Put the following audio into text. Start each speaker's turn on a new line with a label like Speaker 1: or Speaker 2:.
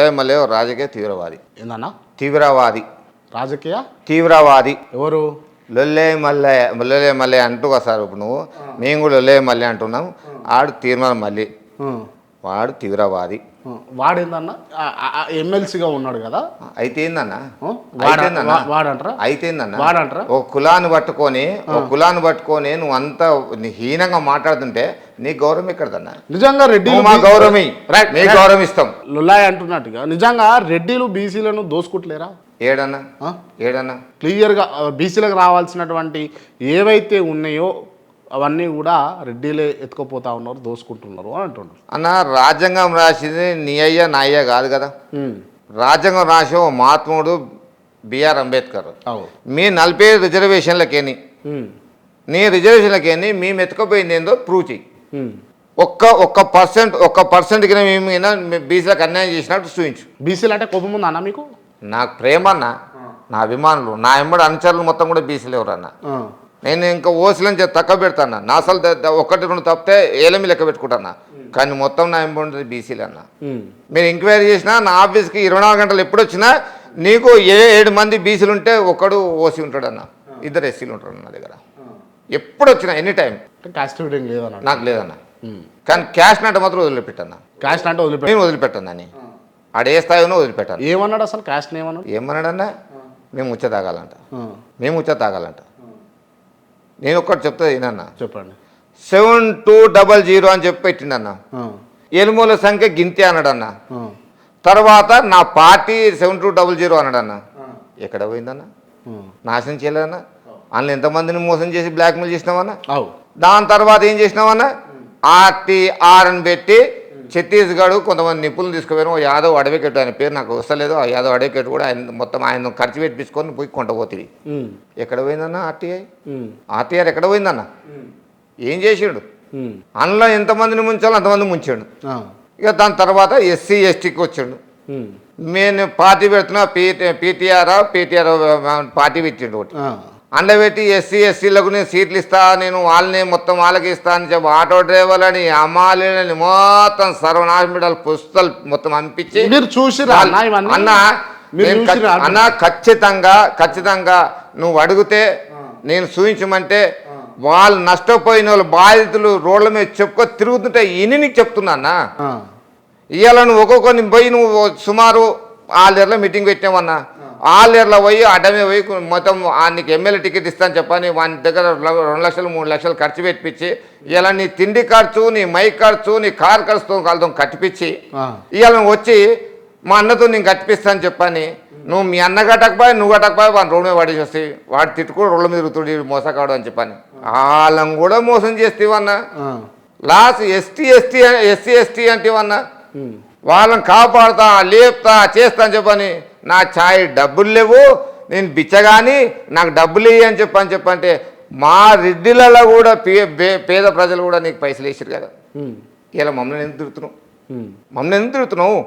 Speaker 1: లొల్లే మల్లె ఓ రాజకీయ తీవ్రవాది.
Speaker 2: ఏందన్నా?
Speaker 1: తీవ్రవాది.
Speaker 2: రాజకీయ?
Speaker 1: తీవ్రవాది.
Speaker 2: ఎవరు?
Speaker 1: లొల్లే మల్లె లొల్లే మల్లె అంటూ వస్తారు ఇప్పుడు నువ్వు. మేము కూడా లొల్లే మల్లె అంటున్నాం. ఆడు తీర్మానం మళ్ళీ. వాడు తీవ్రవాది.
Speaker 2: వాడేందన్నా? ఎమ్మెల్సీగా ఉన్నాడు కదా.
Speaker 1: అయితే ఏందన్నా?
Speaker 2: వాడంటారా?
Speaker 1: అయితేందన్నా
Speaker 2: వాడంటారా?
Speaker 1: ఒక కులాన్ని పట్టుకొని ఒక కులాన్ని పట్టుకొని నువ్వు అంత హీనంగా మాట్లాడుతుంటే నీ గౌరవం ఎక్కడదన్నా?
Speaker 2: నిజంగా రెడ్డి
Speaker 1: మా గౌరవమి.
Speaker 2: రైట్.
Speaker 1: గౌరవిస్తాం
Speaker 2: లుల్లాయ్ అంటున్నట్టుగా. నిజంగా రెడ్డిలు బీసీలను దోసుకుంటలేరా?
Speaker 1: ఏడన్నా? ఏడన్నా?
Speaker 2: క్లియర్గా బీసీలకు రావాల్సినటువంటి ఏవైతే ఉన్నాయో అవన్నీ కూడా రెడ్డిలే ఎత్తుకుపోతా ఉన్నారు దోసుకుంటున్నారు అని అంటున్నారు
Speaker 1: అన్న రాజ్యాంగం రాసింది నీ అయ్య నా అయ్య కాదు కదా. రాజ్యాంగం రాసి ఓ మహాత్ముడు బిఆర్ అంబేద్కర్. మీ నలభై రిజర్వేషన్లకేని. నీ రిజర్వేషన్లకేని మేము ఎత్తుకుపోయింది ఏందో ప్రూవ్ చెయ్యి. ఒక్క ఒక్క పర్సెంట్ ఒక్క పర్సెంట్కి మేము బీసీలకు అన్యాయం చేసినట్టు చూపించు.
Speaker 2: బీసీలు అంటే కోపం అన్న మీకు?
Speaker 1: నాకు ప్రేమ అన్న నా అభిమానులు నా ఎంబడి అనుచరులు మొత్తం కూడా బీసీలు ఎవరన్న. నేను ఇంకా ఓసీలని చెప్పి తక్కువ పెడతాను? నా అసలు ద- ద- ఒకటి రెండు తప్పితే ఏలమి లెక్క పెట్టుకుంటాను? కానీ మొత్తం నా ఎంబడి బీసీలు అన్న. మీరు ఎంక్వైరీ చేసినా నా ఆఫీస్కి ఇరవై నాలుగు గంటలు ఎప్పుడు వచ్చినా నీకు ఏ ఏడు మంది బీసీలు ఉంటే ఒకడు ఓసీ ఉంటాడన్న. ఇద్దరు ఎస్సీలు ఉంటారు నా దగ్గర. ఎప్పుడు వచ్చినా ఎనీ టైం.
Speaker 2: కాస్ట్ లేదన్న.
Speaker 1: నాకు లేదన్న. కానీ క్యాష్ నాట మాత్రం వదిలిపెట్టాను
Speaker 2: క్యాస్ట్ అంటే వదిలిపెట్టి.
Speaker 1: నేను వదిలిపెట్టాను అని ఆడ ఏ స్థాయిలో వదిలిపెట్టాను.
Speaker 2: ఏమన్నాడు అసలు? క్యాస్ట్ ఏమన్నాడు?
Speaker 1: ఏమన్నాడన్నా? మేము ఉచ్చ తాగాలంట. మేము ఉచ్చ తాగాలంట. నేను ఒక్కటి చెప్తా ఏనన్నా
Speaker 2: చెప్పండి.
Speaker 1: సెవెన్ టూ డబల్ జీరో అని చెప్పి పెట్టిండన్న. ఎలుమూల సంఖ్య గింతే అన్నాడన్న. తర్వాత నా party seven two double zero అన్నాడన్న. ఎక్కడ పోయిందన్న. నాశనం చేయలేదన్న? అందులో ఎంతమందిని మోసం చేసి బ్లాక్మెయిల్ చేసినావన్నా
Speaker 2: అవు.
Speaker 1: దాని తర్వాత ఏం చేసినావన్నా ఆర్టీఆర్ అని పెట్టి ఛత్తీస్గఢ్ కొంతమంది నిపుణులు ఓ యాదవ్ అడ్వకేట్ ఆయన పేరు నాకు వస్తలేదు. ఆ యాదవ్ అడ్వకేట్ కూడా ఆయన మొత్తం ఆయన ఖర్చు పెట్టించుకొని పోయి కొంటపోతుంది. ఎక్కడ పోయిందన్న ఆర్టీఐ. ఆర్టీఆర్ ఎక్కడ పోయిందన్న? ఏం చేసిండు. అందులో ఎంతమందిని ముంచాలో అంతమంది ముంచాడు. ఇక దాని తర్వాత ఎస్సీ ఎస్టీకి వచ్చాడు. నేను పార్టీ పెడుతున్నా పీటీ పీటీఆర్ పీటీఆర్ పార్టీ పెట్టిండు ఒకటి. పెట్టి ఎస్సీ ఎస్సీలకు నేను సీట్లు ఇస్తా నేను వాళ్ళని మొత్తం వాళ్ళకి ఇస్తా అని చెప్పి ఆటో డ్రైవర్లని అమ్మాలని మొత్తం సర్వనాశమిడాలు పుస్తలు మొత్తం అనిపించి
Speaker 2: మీరు చూసిరా అన్న
Speaker 1: అన్న ఖచ్చితంగా ఖచ్చితంగా నువ్వు అడిగితే నేను చూపించమంటే వాళ్ళు నష్టపోయిన వాళ్ళు బాధితులు రోడ్ల మీద చెప్పుకో తిరుగుతుంటే ఇని నీకు చెప్తున్నా అన్న. ఇవాళ నువ్వు ఒక్కొక్కరిని పోయి నువ్వు సుమారు ఆలేరులో మీటింగ్ పెట్టామన్నా ఆలేరులో పోయి అడ్డమే పోయి మొత్తం నీకు ఎమ్మెల్యే టికెట్ ఇస్తాను చెప్పని వాని దగ్గర రెండు లక్షలు మూడు లక్షలు ఖర్చు పెట్టించి ఇలా నీ తిండి ఖర్చు నీ మైక్ ఖర్చు నీ కార్ ఖర్చుతో వాళ్ళతో కట్టిపించి. ఇవాళ వచ్చి మా అన్నతో నేను కట్టిపిస్తాను చెప్పని నువ్వు మీ అన్న కట్టకపోయి నువ్వు కట్టకపోయి వాడిని రోడ్డు మీద పడేసి వాడు తిట్టుకో రోడ్ల మీద రుతుడి మోసకాడు అని చెప్పని వాళ్ళని కూడా మోసం చేస్తేవన్నా. Last ST ST SC ST అంటేవన్నా. వాళ్ళని కాపాడుతా లేపుతా చేస్తా అని చెప్పని నా ఛాయ్ డబ్బులు లేవు నేను బిచ్చగాని నాకు డబ్బులు ఇయ్యి అని చెప్పని చెప్పంటే మా రెడ్డిలలో కూడా పేద ప్రజలు కూడా నీకు పైసలు వేసారు కదా. ఇలా మమ్మల్ని ఎందుకు తిరుగుతున్నావు. మమ్మల్ని ఎందుకు తిరుగుతున్నావు